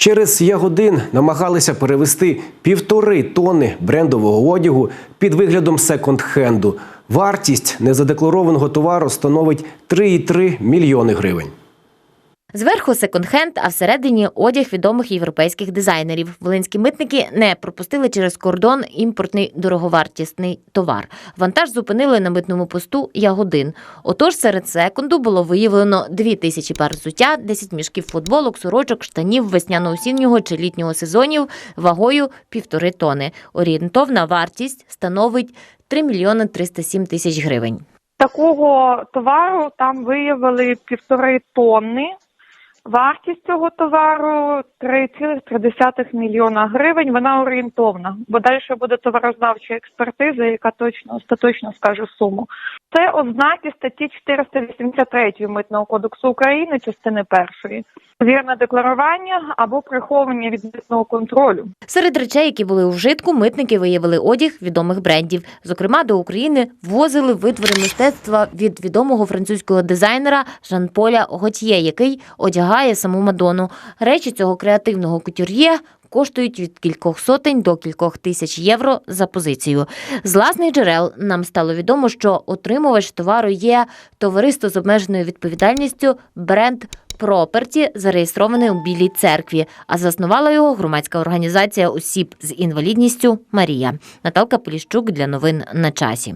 Через Ягодин намагалися перевести півтори тонни брендового одягу під виглядом секонд-хенду. Вартість незадекларованого товару становить 3,3 мільйони гривень. Зверху секонд-хенд, а всередині одяг відомих європейських дизайнерів. Волинські митники не пропустили через кордон імпортний дороговартісний товар. Вантаж зупинили на митному посту Ягодин. Отож, серед секунду було виявлено 2 тисячі пар взуття, 10 мішків футболок, сорочок, штанів весняно-осіннього чи літнього сезонів вагою півтори тони. Орієнтовна вартість становить 3 мільйони 307 тисяч гривень. Такого товару там виявили півтори тонни. Вартість цього товару 3,3 мільйона гривень. Вона орієнтовна, бо далі буде товарознавча експертиза, яка точно остаточно скаже суму. Це ознаки статті 483 Митного кодексу України, частини першої. Вірне декларування або приховання від контролю. Серед речей, які були у вжитку, митники виявили одяг відомих брендів. Зокрема, до України ввозили витвори мистецтва від відомого французького дизайнера Жан-Поля Готьє, який одягає саму Мадону. Речі цього креативного кутюр'є коштують від кількох сотень до кількох тисяч євро за позицію. З власних джерел нам стало відомо, що отримувач товару є товариство з обмеженою відповідальністю бренд Проперті, зареєстрований у Білій церкві, а заснувала його громадська організація осіб з інвалідністю Марія. Наталка Поліщук для новин на часі.